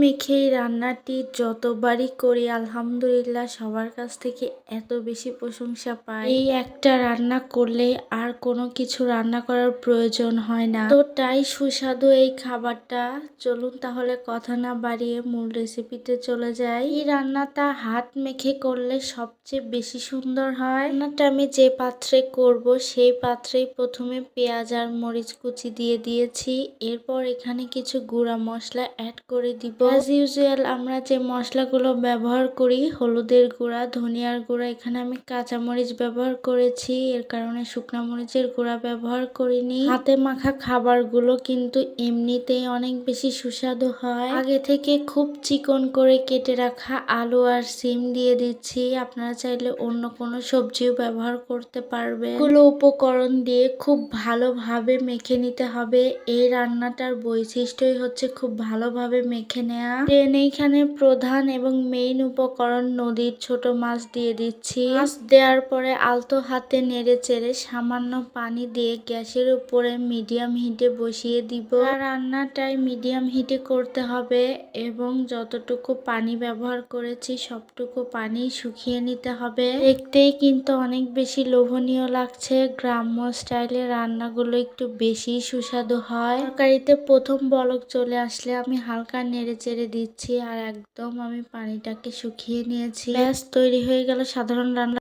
মেখে রান্নাটি যতবারই করি, আলহামদুলিল্লাহ সবার কাছ থেকে এত বেশি প্রশংসা পাই। এই একটা রান্না করলে আর কোনো কিছু রান্না করার প্রয়োজন হয় না। তো তাই সুস্বাদু এই খাবারটা। চলুন তাহলে কথা না বাড়িয়ে মূল রেসিপিতে চলে যাই। এই রান্নাটা হাত মেখে করলে সবচেয়ে বেশি সুন্দর হয়। রান্নাটা আমি যে পাত্রে করব, সেই পাত্রেই প্রথমে পেঁয়াজ আর মরিচ কুচি দিয়ে দিয়েছি। এরপর এখানে কিছু গুঁড়া মশলা অ্যাড করে দিব। অ্যাজ ইউজুয়াল আমরা যে মশলাগুলো ব্যবহার করি, হলুদের গুঁড়া, ধনিয়ার গুঁড়া, এখানে আমি কাঁচা মরিচ ব্যবহার করেছি। এর কারণে শুকনা মরিচের গুঁড়া ব্যবহার করিনি। হাতে মাখা খাবারগুলো কিন্তু এমনিতেই অনেক বেশি সুস্বাদু হয়। আগে থেকে খুব চিকন করে কেটে রাখা আলু আর সিম দিয়ে দিচ্ছি। আপনারা চাইলে অন্য কোনো সবজিও ব্যবহার করতে পারবে এগুলো উপকরণ দিয়ে খুব ভালোভাবে মেখে নিতে হবে। এই রান্নাটার বৈশিষ্ট্যই হচ্ছে খুব ভালোভাবে মেখে নেওয়া দেন এইখানে প্রধান এবং মেইন উপকরণ নদীর ছোট মাছ দিয়ে দিচ্ছি। মাছ দেওয়ার পরে আলতো হাতে নেড়ে চেড়ে সামান্য পানি দিয়ে গ্যাসের উপরে মিডিয়াম হিটে বসিয়ে দিব। রান্নাটাই মিডিয়াম হিটে করতে হবে এবং যতটুকু পানি ব্যবহার করেছি সবটুকু পানি শুকিয়ে নিতে হবে। দেখতেই কিন্তু অনেক বেশি লোভনীয় লাগছে। গ্রাম্য স্টাইলে রান্নাগুলো একটু বেশি সুস্বাদু হয়। তরকারিতে প্রথম বলক চলে আসলে আমি হালকা নেড়ে চেড়ে দিচ্ছি আর একদম আমি পানিটাকে শুকিয়ে নিয়েছি। ব্যাস তৈরি হয়ে গেল সাধারণ রান্না।